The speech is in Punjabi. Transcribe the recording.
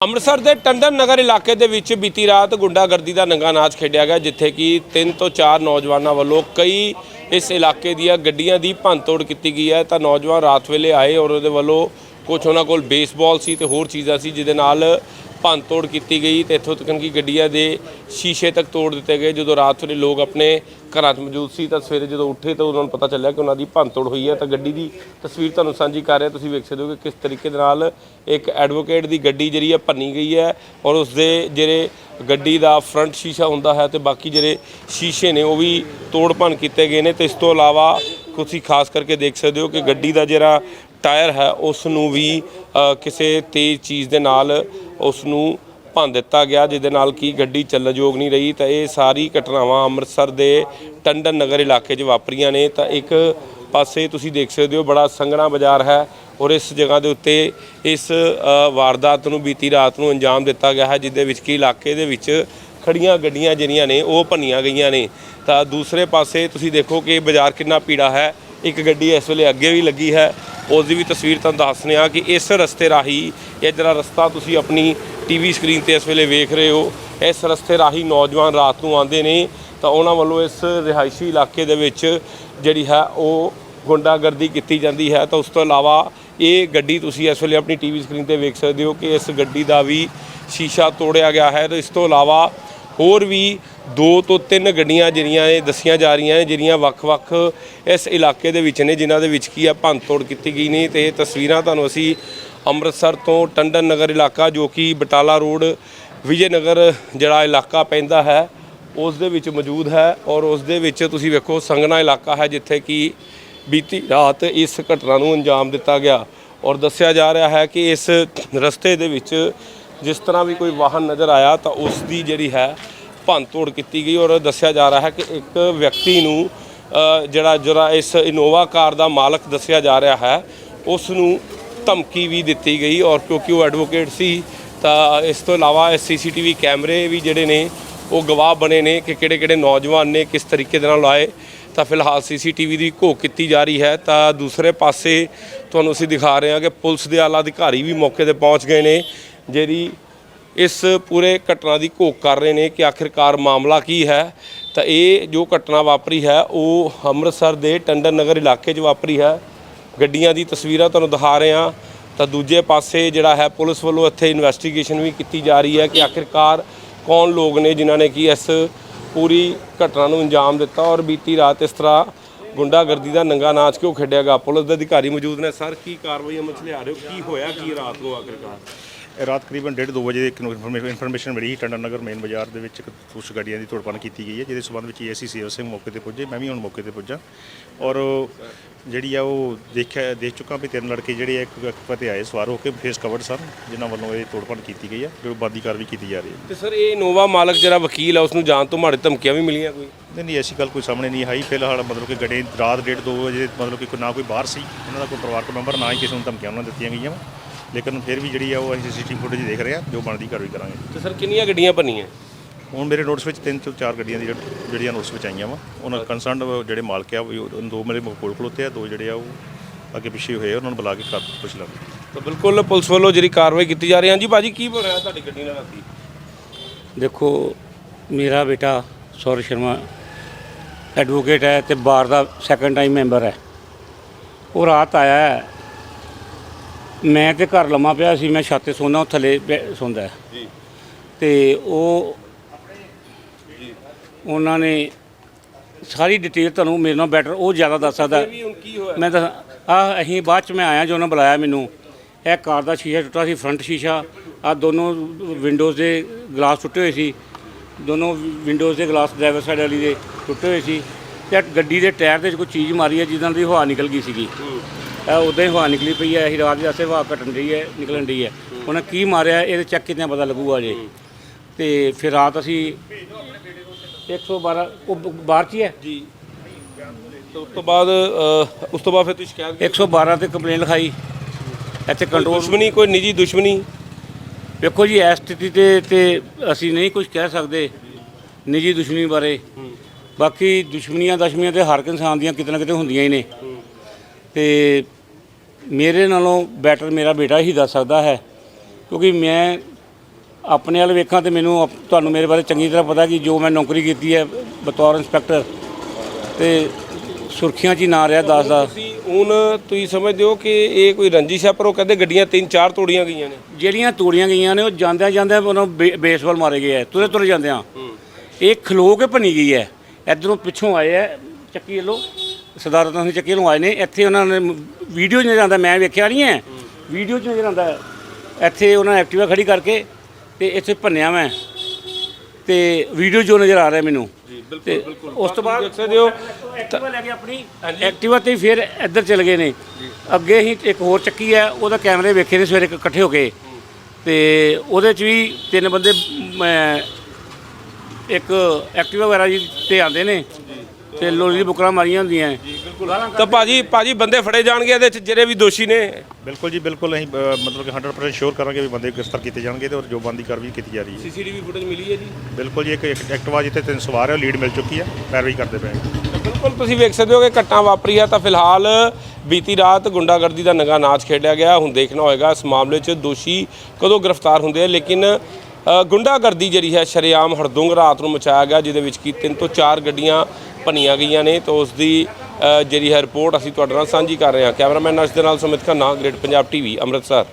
ਅੰਮ੍ਰਿਤਸਰ ਦੇ ਟੰਡਨ ਨਗਰ ਇਲਾਕੇ ਦੇ ਵਿੱਚ ਬੀਤੀ ਰਾਤ ਗੁੰਡਾਗਰਦੀ ਦਾ ਨੰਗਾ ਨਾਚ ਖੇਡਿਆ ਗਿਆ, ਜਿੱਥੇ ਕਿ ਤਿੰਨ ਤੋਂ ਚਾਰ ਨੌਜਵਾਨਾਂ ਵੱਲੋਂ ਕਈ ਇਸ ਇਲਾਕੇ ਦੀਆਂ ਗੱਡੀਆਂ ਦੀ ਭੰਨਤੋੜ ਕੀਤੀ ਗਈ ਹੈ। ਤਾਂ ਨੌਜਵਾਨ ਰਾਤ ਵੇਲੇ ਆਏ ਔਰ ਉਹਦੇ ਵੱਲੋਂ ਕੁਝ ਉਹਨਾਂ ਕੋਲ ਬੇਸਬਾਲ ਸੀ ਤੇ ਹੋਰ ਚੀਜ਼ਾਂ ਸੀ, ਜਿਹਦੇ ਨਾਲ ਭੰਨਤੋੜ ਕੀਤੀ ਗਈ ਤੇ ਇੱਥੋਂ ਤੱਕ ਕਿ ਗੱਡੀਆਂ ਦੇ ਸ਼ੀਸ਼ੇ ਤੱਕ ਤੋੜ ਦਿੱਤੇ ਗਏ। ਜਦੋਂ ਰਾਤ ਵੇਲੇ ਲੋਕ ਆਪਣੇ ਘਰਾਂ 'ਚ ਮੌਜੂਦ ਸੀ ਤਾਂ ਸਵੇਰੇ ਜਦੋਂ ਉੱਠੇ ਤਾਂ ਉਹਨਾਂ ਨੂੰ ਪਤਾ ਚੱਲਿਆ ਕਿ ਉਹਨਾਂ ਦੀ ਭੰਨਤੋੜ ਹੋਈ ਹੈ। ਤਾਂ ਗੱਡੀ ਦੀ ਤਸਵੀਰ ਤੁਹਾਨੂੰ ਸਾਂਝੀ ਕਰ ਰਿਹਾ। ਤੁਸੀਂ ਵੇਖ ਸਕਦੇ ਹੋ ਕਿ ਕਿਸ ਤਰੀਕੇ ਦੇ ਨਾਲ ਇੱਕ ਐਡਵੋਕੇਟ ਦੀ ਗੱਡੀ ਜਿਹੜੀ ਹੈ ਭੰਨੀ ਗਈ ਹੈ ਔਰ ਉਸ ਦੇ ਜਿਹੜੇ ਗੱਡੀ ਦਾ ਫਰੰਟ ਸ਼ੀਸ਼ਾ ਹੁੰਦਾ ਹੈ ਤੇ ਬਾਕੀ ਜਿਹੜੇ ਸ਼ੀਸ਼ੇ ਨੇ ਉਹ ਵੀ ਤੋੜ ਭੰਨ ਕੀਤੇ ਗਏ ਨੇ। ਤੇ ਇਸ ਤੋਂ ਇਲਾਵਾ ਤੁਸੀਂ ਖਾਸ ਕਰਕੇ ਦੇਖ ਸਕਦੇ ਹੋ ਕਿ ਗੱਡੀ ਦਾ ਜਿਹੜਾ ਟਾਇਰ ਹੈ ਉਸ ਨੂੰ ਵੀ ਕਿਸੇ ਤੇਜ਼ ਚੀਜ਼ ਦੇ ਨਾਲ ਉਸ ਨੂੰ ਭੰਨ ਦਿੱਤਾ ਗਿਆ, ਜਿਹਦੇ ਨਾਲ ਕੀ ਗੱਡੀ ਚੱਲਣਯੋਗ ਨਹੀਂ ਰਹੀ। ਤਾਂ ਇਹ ਸਾਰੀ ਘਟਨਾਵਾਂ ਅੰਮ੍ਰਿਤਸਰ ਦੇ ਟੰਡਨ ਨਗਰ ਇਲਾਕੇ 'ਚ ਵਾਪਰੀਆਂ ਨੇ। ਤਾਂ ਇੱਕ ਪਾਸੇ ਤੁਸੀਂ ਦੇਖ ਸਕਦੇ ਹੋ, ਬੜਾ ਸੰਘਣਾ ਬਾਜ਼ਾਰ ਹੈ ਔਰ ਇਸ ਜਗ੍ਹਾ ਦੇ ਉੱਤੇ ਇਸ ਵਾਰਦਾਤ ਨੂੰ ਬੀਤੀ ਰਾਤ ਨੂੰ ਅੰਜਾਮ ਦਿੱਤਾ ਗਿਆ ਹੈ, ਜਿਹਦੇ ਵਿੱਚ ਕੀ ਇਲਾਕੇ ਦੇ ਵਿੱਚ ਖੜੀਆਂ ਗੱਡੀਆਂ ਜਿਹੜੀਆਂ ਨੇ, ਉਹ ਭੰਨੀਆਂ ਗਈਆਂ ਨੇ। ਤਾਂ ਦੂਸਰੇ ਪਾਸੇ ਤੁਸੀਂ ਦੇਖੋ ਕਿ ਬਾਜ਼ਾਰ ਕਿੰਨਾ ਪੀੜਾ ਹੈ। ਇੱਕ ਗੱਡੀ ਇਸ ਵੇਲੇ ਅੱਗੇ ਵੀ ਲੱਗੀ ਹੈ। ਉਸ ਦੀ ਵੀ ਤਸਵੀਰ ਤੁਹਾਨੂੰ ਦੱਸਦੇ ਹਾਂ ਕਿ ਇਸ ਰਸਤੇ ਰਾਹੀਂ ਇਹ ਜਿਹੜਾ ਰਸਤਾ ਤੁਸੀਂ ਆਪਣੀ ਟੀਵੀ ਸਕਰੀਨ ਤੇ ਇਸ ਵੇਲੇ ਵੇਖ ਰਹੇ ਹੋ, ਇਸ ਰਸਤੇ ਰਾਹੀਂ ਨੌਜਵਾਨ ਰਾਤ ਨੂੰ ਆਉਂਦੇ ਨੇ, ਤਾਂ ਉਹਨਾਂ ਵੱਲੋਂ ਇਸ ਰਿਹਾਇਸ਼ੀ ਇਲਾਕੇ ਦੇ ਵਿੱਚ ਜਿਹੜੀ ਹੈ ਉਹ ਗੁੰਡਾਗਰਦੀ ਕੀਤੀ ਜਾਂਦੀ ਹੈ। ਤਾਂ ਉਸ ਤੋਂ ਇਲਾਵਾ ਇਹ ਗੱਡੀ ਤੁਸੀਂ ਇਸ ਵੇਲੇ ਆਪਣੀ ਟੀਵੀ ਸਕਰੀਨ ਤੇ ਵੇਖ ਸਕਦੇ ਹੋ ਕਿ ਇਸ ਗੱਡੀ ਦਾ ਵੀ ਸ਼ੀਸ਼ਾ ਤੋੜਿਆ ਗਿਆ ਹੈ। ਤੇ ਇਸ ਤੋਂ ਇਲਾਵਾ ਹੋਰ ਵੀ ਦੋ ਤੋਂ ਤਿੰਨ ਗੱਡੀਆਂ ਜਿਹੜੀਆਂ ਇਹ ਦੱਸੀਆਂ ਜਾ ਰਹੀਆਂ ਨੇ, ਜਿਹੜੀਆਂ ਵੱਖ-ਵੱਖ ਇਸ ਇਲਾਕੇ ਦੇ ਵਿੱਚ ਨੇ, ਜਿਨ੍ਹਾਂ ਦੇ ਵਿੱਚ ਕੀ ਆ, ਭੰਨਤੋੜ ਕੀਤੀ ਗਈ ਨੇ ਤੇ ਇਹ ਤਸਵੀਰਾਂ ਤੁਹਾਨੂੰ ਅਸੀਂ ਅੰਮ੍ਰਿਤਸਰ ਤੋਂ ਟੰਡਨ ਨਗਰ ਇਲਾਕਾ ਜੋ ਕਿ ਬਟਾਲਾ ਰੋਡ, ਵਿਜੇ ਨਗਰ ਜਿਹੜਾ ਇਲਾਕਾ ਪੈਂਦਾ ਹੈ, ਉਸ ਦੇ ਵਿੱਚ ਮੌਜੂਦ ਹੈ ਔਰ ਉਸ ਦੇ ਵਿੱਚ ਤੁਸੀਂ ਵੇਖੋ ਸੰਗਣਾ ਇਲਾਕਾ ਹੈ, ਜਿੱਥੇ ਕਿ ਬੀਤੀ ਰਾਤ ਇਸ ਘਟਨਾ ਨੂੰ ਅੰਜਾਮ ਦਿੱਤਾ ਗਿਆ ਔਰ ਦੱਸਿਆ ਜਾ ਰਿਹਾ ਹੈ ਕਿ ਇਸ ਰਸਤੇ ਦੇ ਵਿੱਚ ਜਿਸ ਤਰ੍ਹਾਂ ਵੀ ਕੋਈ ਵਾਹਨ ਨਜ਼ਰ ਆਇਆ ਤਾਂ ਉਸ ਦੀ ਜਿਹੜੀ ਹੈ ਭੰਨਤੋੜ ਕੀਤੀ ਗਈ ਔਰ ਦੱਸਿਆ ਜਾ ਰਿਹਾ ਹੈ ਕਿ ਇੱਕ ਵਿਅਕਤੀ ਨੂੰ ਜਿਹੜਾ ਜਿਹੜਾ ਇਸ ਇਨੋਵਾ ਕਾਰ ਦਾ ਮਾਲਕ ਦੱਸਿਆ ਜਾ ਰਿਹਾ ਹੈ, ਉਸ ਨੂੰ ਧਮਕੀ ਵੀ ਦਿੱਤੀ ਗਈ ਔਰ ਕਿਉਂਕਿ ਉਹ ਐਡਵੋਕੇਟ ਸੀ ਤਾਂ ਇਸ ਤੋਂ ਇਲਾਵਾ ਇਸ ਸੀਸੀਟੀਵੀ ਕੈਮਰੇ ਵੀ ਜਿਹੜੇ ਨੇ, ਉਹ ਗਵਾਹ ਬਣੇ ਨੇ ਕਿ ਕਿਹੜੇ ਕਿਹੜੇ ਨੌਜਵਾਨ ਨੇ, ਕਿਸ ਤਰੀਕੇ ਦੇ ਨਾਲ ਆਏ, ਤਾਂ ਫਿਲਹਾਲ ਸੀਸੀਟੀਵੀ ਦੀ ਘੋਖ ਕੀਤੀ ਜਾ ਰਹੀ ਹੈ। ਤਾਂ ਦੂਸਰੇ ਪਾਸੇ ਤੁਹਾਨੂੰ ਅਸੀਂ ਦਿਖਾ ਰਹੇ ਹਾਂ ਕਿ ਪੁਲਿਸ ਦੇ ਆਲਾ ਅਧਿਕਾਰੀ ਵੀ ਮੌਕੇ ਤੇ ਪਹੁੰਚ ਗਏ ਨੇ। ਜਿਹੜੀ ਇਸ ਪੂਰੇ ਘਟਨਾ ਦੀ ਘੋਖ ਕਰ ਰਹੇ ਨੇ ਕਿ ਆਖਿਰਕਾਰ ਮਾਮਲਾ ਕੀ ਹੈ, ਤਾਂ ਇਹ ਜੋ ਘਟਨਾ ਵਾਪਰੀ ਹੈ, ਉਹ ਅੰਮ੍ਰਿਤਸਰ ਦੇ ਟੰਡਨ ਨਗਰ ਇਲਾਕੇ 'ਚ ਵਾਪਰੀ ਹੈ। ਗੱਡੀਆਂ ਦੀ ਤਸਵੀਰਾਂ ਤੁਹਾਨੂੰ ਦਿਖਾ ਰਹੇ ਹਾਂ। ਤਾਂ ਦੂਜੇ ਪਾਸੇ ਜਿਹੜਾ ਹੈ, ਪੁਲਿਸ ਵੱਲੋਂ ਇੱਥੇ ਇਨਵੈਸਟੀਗੇਸ਼ਨ ਵੀ ਕੀਤੀ ਜਾ ਰਹੀ ਹੈ ਕਿ ਆਖਿਰਕਾਰ ਕੌਣ ਲੋਕ ਨੇ ਜਿਨ੍ਹਾਂ ਨੇ ਕਿ ਇਸ ਪੂਰੀ ਘਟਨਾ ਨੂੰ ਅੰਜਾਮ ਦਿੱਤਾ ਔਰ ਬੀਤੀ ਰਾਤ ਇਸ ਤਰ੍ਹਾਂ ਗੁੰਡਾਗਰਦੀ ਦਾ ਨੰਗਾ ਨਾਚ ਕਿਉਂ ਖੇਡਿਆ ਗਿਆ? ਪੁਲਿਸ ਦੇ ਅਧਿਕਾਰੀ ਮੌਜੂਦ ਨੇ। ਸਰ, ਕੀ ਕਾਰਵਾਈ ਅਮਲ 'ਚ ਲਿਆ ਰਹੇ ਹੋ? ਕੀ ਹੋਇਆ? ਕੀ ਰਾਤ ਨੂੰ ਆਖਿਰਕਾਰ? ਇਹ ਰਾਤ ਕਰੀਬਨ 1:30 2 ਵਜੇ ਇੱਕ ਇਨਫੋਰਮੇਸ਼ਨ ਮਿਲੀ ਟੰਡਨ ਨਗਰ ਮੇਨ ਬਾਜ਼ਾਰ ਦੇ ਵਿੱਚ ਕੁਝ ਗੱਡੀਆਂ ਦੀ ਤੋੜਪਾਨ ਕੀਤੀ ਗਈ ਹੈ ਜਿਹਦੇ ਸਬੰਧ ਵਿੱਚ ਏਸੀ ਸੇਵ ਸਿੰਘ ਮੌਕੇ ਤੇ ਪੁੱਜੇ ਮੈਂ ਵੀ ਹੁਣ ਮੌਕੇ ਤੇ ਪੁੱਜਾ। ਔਰ ਜਿਹੜੀ ਆ ਉਹ ਦੇਖਿਆ ਦੇਖ ਚੁੱਕਾ ਵੀ ਤਿੰਨ ਲੜਕੇ ਜਿਹੜੇ ਆ ਇੱਕ ਐਕਟਿਵਾ ਤੇ ਆਏ ਸਵਾਰ ਹੋ ਕੇ ਫੇਸ ਕਵਰਡ ਸਨ ਜਿਨ੍ਹਾਂ ਵੱਲੋਂ ਇਹ ਤੋੜਪਾਨ ਕੀਤੀ ਗਈ ਹੈ ਜੋ ਬਾਦੀ ਕਾਰਵਾਈ ਕੀਤੀ ਜਾ ਰਹੀ ਹੈ। ਤੇ ਸਰ ਇਹ ਨੋਵਾ ਮਾਲਕ ਜਿਹੜਾ ਵਕੀਲ ਹੈ ਉਸ ਨੂੰ ਜਾਣ ਤੋਂ ਮਾੜੇ ਧਮਕੀਆਂ ਵੀ ਮਿਲੀਆਂ ਕੋਈ? ਨਹੀਂ ਨਹੀਂ ਐਸੀ ਗੱਲ ਕੋਈ ਸਾਹਮਣੇ ਨਹੀਂ ਆਈ। ਫਿਲਹਾਲ ਮਤਲਬ ਕਿ ਗੱਡੀ ਰਾਤ 1:30 2 ਵਜੇ ਮਤਲਬ ਕਿ ਕੋਈ ਨਾ ਕੋਈ ਬਾਹਰ ਸੀ ਉਹਨਾਂ ਦਾ ਕੋਈ ਪਰਿਵਾਰਕ ਮੈਂਬਰ ਨਾ ਹੀ ਕਿਸੇ ਨੂੰ ਧਮਕੀਆਂ ਉਹਨਾਂ ਨੂੰ ਦਿੱਤੀਆਂ ਗਈਆਂ ਵਾਂ। ਲੇਕਿਨ ਫਿਰ ਵੀ ਜਿਹੜੀ ਆ ਉਹ ਅਸੀਂ ਸੀਸੀਟੀਵੀ ਫੁਟੇਜ ਦੇਖ ਰਹੇ ਹਾਂ ਜੋ ਬਣਦੀ ਕਾਰਵਾਈ ਕਰਾਂਗੇ। ਤੇ ਸਰ ਕਿੰਨੀਆਂ ਗੱਡੀਆਂ ਭੰਨੀਆਂ? ਹੁਣ ਮੇਰੇ ਨੋਟਿਸ ਵਿੱਚ ਤਿੰਨ ਤੋਂ ਚਾਰ ਗੱਡੀਆਂ ਦੀ ਜਿਹੜੀ- ਜਿਹੜੀਆਂ ਨੋਟਿਸ ਵਿੱਚ ਆਈਆਂ ਵਾ। ਉਹਨਾਂ ਕੰਸਰਨਡ ਜਿਹੜੇ ਮਾਲਕ ਆ ਉਹ- ਉਹ ਦੋ ਮੇਰੇ ਕੋਲ ਖਲੋਤੇ ਆ ਦੋ ਜਿਹੜੇ ਆ ਉਹ ਅੱਗੇ ਪਿੱਛੇ ਹੋਏ ਆ ਉਹਨਾਂ ਨੂੰ ਬੁਲਾ ਕੇ ਕਰ ਪੁੱਛ ਲਾਂਗੇ ਤਾਂ ਬਿਲਕੁਲ ਪੁਲਿਸ ਵੱਲੋਂ ਜਿਹੜੀ ਕਾਰਵਾਈ ਕੀਤੀ ਜਾ ਰਹੀ ਹੈ। ਹਾਂਜੀ ਭਾਜੀ ਕੀ ਬਣਿਆ ਤੁਹਾਡੀ ਗੱਡੀ ਨਾਲ ਰਾਤੀ? ਦੇਖੋ ਮੇਰਾ ਬੇਟਾ ਸੌਰਵ ਸ਼ਰਮਾ ਐਡਵੋਕੇਟ ਹੈ ਤੇ ਬਾਰ ਦਾ ਸੈਕੰਡ ਟਾਈਮ ਮੈਂਬਰ ਹੈ। ਉਹ ਰਾਤ ਆਇਆ ਹੈ। ਮੈਂ ਤੇ ਘਰ ਲੰਮਾ ਪਿਆ ਸੀ ਮੈਂ ਛੱਤ ਤੇ ਸੌਂਦਾ ਉਹ ਥੱਲੇ ਸੌਂਦਾ ਜੀ। ਤੇ ਉਹ ਉਹਨਾਂ ਨੇ ਸਾਰੀ ਡਿਟੇਲ ਤੁਹਾਨੂੰ ਮੇਰੇ ਨਾਲ ਬੈਟਰ ਉਹ ਜ਼ਿਆਦਾ ਦੱਸ ਸਕਦਾ ਮੈਂ ਤਾਂ ਆ ਅਸੀਂ ਬਾਅਦ ਚ ਮੈਂ ਆਇਆ ਜੋ ਉਹਨਾਂ ਬੁਲਾਇਆ ਮੈਨੂੰ। ਇਹ ਕਾਰ ਦਾ ਸ਼ੀਸ਼ਾ ਟੁੱਟਾ ਸੀ ਫਰੰਟ ਸ਼ੀਸ਼ਾ। ਆ ਦੋਨੋਂ ਵਿੰਡੋਜ਼ ਦੇ ਗਲਾਸ ਟੁੱਟੇ ਹੋਏ ਸੀ। ਦੋਨੋਂ ਵਿੰਡੋਜ਼ ਦੇ ਗਲਾਸ ਡਰਾਈਵਰ ਸਾਈਡ ਵਾਲੀ ਦੇ ਟੁੱਟੇ ਹੋਏ ਸੀ। ਤੇ ਗੱਡੀ ਦੇ ਟਾਇਰ ਤੇ ਕੋਈ ਚੀਜ਼ ਮਾਰੀ ਹੈ ਜਿਹਦੇ ਨਾਲ ਦੀ ਹਵਾ ਨਿਕਲ ਗਈ ਸੀਗੀ। ਉਦਾਂ ਹੀ ਹਵਾ ਨਿਕਲੀ ਪਈ ਹੈ ਅਸੀਂ ਰਾਤ ਦੇ ਆਸੇ ਹਵਾ ਘਟਣ ਰਹੀ ਹੈ ਨਿਕਲਣ ਰਹੀ ਹੈ। ਉਹਨਾਂ ਕੀ ਮਾਰਿਆ ਇਹਦੇ ਚੱਕ ਕਿਤੇ ਪਤਾ ਲੱਗੂਗਾ ਜੇ। ਤੇ ਫਿਰ ਰਾਤ ਅਸੀਂ 112 ਉਹ ਬ- ਬਾਹਰ 'ਚ ਹੀ? ਹੈ ਜੀ। ਤੇ ਉਸ ਤੋਂ ਬਾਅਦ ਅ, ਉਸ ਤੋਂ ਬਾਅਦ ਫਿਰ ਤੁਸੀਂ ਸ਼ਿਕਾਇਤ ਕੀਤੀ? 112 ਤੇ ਕੰਪਲੇਂਟ ਲਿਖਾਈ। ਇੱਥੇ ਕੰਟਰੋਲ ਦੁਸ਼ਮਣੀ ਕੋਈ ਨਿੱਜੀ ਦੁਸ਼ਮਣੀ? ਵੇਖੋ ਜੀ ਇਸ ਸਥਿਤੀ ਤੇ ਤੇ ਅਸੀਂ ਨਹੀਂ ਕੁਝ ਕਹਿ ਸਕਦੇ ਨਿੱਜੀ ਦੁਸ਼ਮਣੀ ਬਾਰੇ। ਬਾਕੀ ਦੁਸ਼ਮਣੀਆਂ ਦਸ਼ਮਣੀਆਂ ਤੇ ਹਰ ਇੱਕ ਇਨਸਾਨ ਦੀਆਂ ਕਿਤੇ ਨਾ ਕਿਤੇ ਹੁੰਦੀਆਂ ਹੀ ਨੇ। ਤੇ ਮੇਰੇ ਨਾਲੋਂ ਬੈਟਰ ਮੇਰਾ ਬੇਟਾ ਹੀ ਦੱਸ ਸਕਦਾ ਹੈ ਕਿਉਂਕਿ ਮੈਂ ਆਪਣੇ ਵੱਲ ਵੇਖਾਂ ਤੇ ਮੈਨੂੰ ਤੁਹਾਨੂੰ ਮੇਰੇ ਬਾਰੇ ਚੰਗੀ ਤਰ੍ਹਾਂ ਪਤਾ ਕਿ ਜੋ ਮੈਂ ਨੌਕਰੀ ਕੀਤੀ ਹੈ ਬਤੌਰ ਇੰਸਪੈਕਟਰ ਤੇ ਸੁਰਖੀਆਂ 'ਚ ਹੀ ਨਾ ਰਿਹਾ ਦਸ ਦਾ ਤੁਸੀਂ ਹੁਣ ਤੁਸੀਂ ਸਮਝਦੇ ਹੋ ਕਿ ਇਹ ਕੋਈ ਰੰਜਿਸ਼ ਹੈ ਪਰ ਉਹ ਕਹਿੰਦੇ ਗੱਡੀਆਂ ਤਿੰਨ ਚਾਰ ਤੋੜੀਆਂ ਗਈਆਂ ਨੇ। ਜਿਹੜੀਆਂ ਤੋੜੀਆਂ ਗਈਆਂ ਨੇ ਉਹ ਜਾਂਦਿਆਂ ਜਾਂਦਿਆਂ ਉਹਨਾਂ ਬੇਸਬਾਲ ਮਾਰੇ ਗਏ ਹੈ ਤੁਰੇ ਤੁਰੇ ਜਾਂਦਿਆਂ ਇਹ ਖਲੋ ਕੇ ਭੰਨੀ ਗਈ ਹੈ ਇਧਰੋਂ ਪਿੱਛੋਂ ਆਏ ਹੈ ਚੱਕੀ ਵੱਲੋਂ। ਸਰਦਾਰ ਰਤਨ ਸਿੰਘ ਚੱਕੀ ਵੱਲੋਂ ਆਏ ਨੇ ਇੱਥੇ ਉਹਨਾਂ ਨੇ ਵੀਡੀਓ ਨਜ਼ਰ ਆਉਂਦਾ ਮੈਂ ਵੇਖਿਆ ਨਹੀਂ ਹੈ ਵੀਡੀਓ 'ਚ ਨਜ਼ਰ ਆਉਂਦਾ। ਇੱਥੇ ਉਹਨਾਂ ਨੇ ਐਕਟਿਵਾ ਖੜੀ ਕਰਕੇ ਤੇ ਇੱਥੇ ਭੰਨਿਆ ਮੈਂ। ਤੇ ਵੀਡੀਓ 'ਚ ਉਹ ਨਜ਼ਰ ਆ ਰਿਹਾ ਮੈਨੂੰ। ਤੇ ਉਸ ਤੋਂ ਬਾਅਦ ਦੇਖ ਸਕਦੇ ਹੋ ਐਕਟਿਵਾ ਲੈ ਕੇ ਆਪਣੀ ਐਕਟਿਵਾ ਤੇ ਫਿਰ ਇੱਧਰ ਚਲੇ ਗਏ ਨੇ। ਅੱਗੇ ਹੀ ਇੱਕ ਹੋਰ ਚੱਕੀ ਹੈ ਉਹਦਾ ਕੈਮਰੇ ਵੇਖੇ ਨੇ ਸਵੇਰੇ ਇਕੱਠੇ ਹੋ ਕੇ। ਤੇ ਉਹਦੇ 'ਚ ਵੀ ਤਿੰਨ ਬੰਦੇ ਮ, ਇੱਕ ਐਕਟਿਵਾ ਵਗੈਰਾ ਜੀ ਤੇ ਆਉਂਦੇ ਨੇ। ਤੇ ਦੀ ਬੁਕਰਾਂ ਮਾਰੀਆਂ ਹੁੰਦੀਆਂ। ਤਾਂ ਭਾਜੀ ਭਾਜੀ ਬੰਦੇ ਫੜੇ ਜਾਣਗੇ ਇਹਦੇ ਚ ਜਿਹੜੇ ਵੀ ਦੋਸ਼ੀ ਨੇ। ਬਿਲਕੁਲ ਜੀ ਬਿਲਕੁਲ ਅਸੀਂ ਅ, ਮਤਲਬ ਕਿ 100% ਸ਼ੋਰ ਕਰਾਂਗੇ ਵੀ ਬੰਦੇ ਗ੍ਰਿਫਤਾਰ ਕੀਤੇ ਜਾਣਗੇ ਤੇ ਔਰ ਜੋ ਬੰਦੀ ਕਾਰਵਾਈ ਕੀਤੀ ਜਾ ਰਹੀ ਹੈ। ਸੀਸੀਟੀਵੀ ਫੁਟੇਜ ਮਿਲੀ ਹੈ ਜੀ? ਬਿਲਕੁਲ ਜੀ ਇੱਕ ਇੱਕ ਐਕਟਿਵਾ ਜਿੱਥੇ ਤਿੰਨ ਸਵਾਰ ਹੈ ਲੀਡ ਮਿਲ ਚੁੱਕੀ ਹੈ ਪੈਰਵਾਈ ਕਰਦੇ ਪਏ ਹਾਂ। ਬਿਲਕੁਲ ਤੁਸੀਂ ਵੇਖ ਸਕਦੇ ਹੋ ਕਿ ਘਟਨਾ ਵਾਪਰੀ ਹੈ ਤਾਂ ਫਿਲਹਾਲ ਬੀਤੀ ਰਾਤ ਗੁੰਡਾਗਰਦੀ ਦਾ ਨੰਗਾ ਨਾਚ ਖੇਡਿਆ ਗਿਆ। ਹੁਣ ਦੇਖਣਾ ਹੋਏਗਾ ਇਸ ਮਾਮਲੇ 'ਚ ਦੋਸ਼ੀ ਕਦੋਂ ਗ੍ਰਿਫਤਾਰ ਹੁੰਦੇ ਆ ਲੇਕਿਨ ਗੁੰਡਾਗਰਦੀ ਜਿਹੜੀ ਹੈ ਸ਼ਰੇਆਮ ਹੜਦੁੰਗ ਰਾਤ ਨੂੰ ਮਚਾਇਆ ਗਿਆ, ਜਿਹਦੇ ਵਿੱਚ ਕੀ ਤਿੰਨ ਤੋਂ ਚਾਰ ਗੱਡੀਆਂ ਭੰਨੀਆਂ ਗਈਆਂ ਨੇ। ਤਾਂ ਉਸ ਦੀ ਜਿਹੜੀ ਹੈ ਰਿਪੋਰਟ ਅਸੀਂ ਤੁਹਾਡੇ ਨਾਲ ਸਾਂਝੀ ਕਰ ਰਹੇ ਹਾਂ। ਕੈਮਰਾਮੈਨ ਅਰਸ਼ ਦੇ ਨਾਲ ਸੁਮਿਤ ਖੰਨਾ, ਗ੍ਰੇਟ ਪੰਜਾਬ ਟੀਵੀ, ਅੰਮ੍ਰਿਤਸਰ।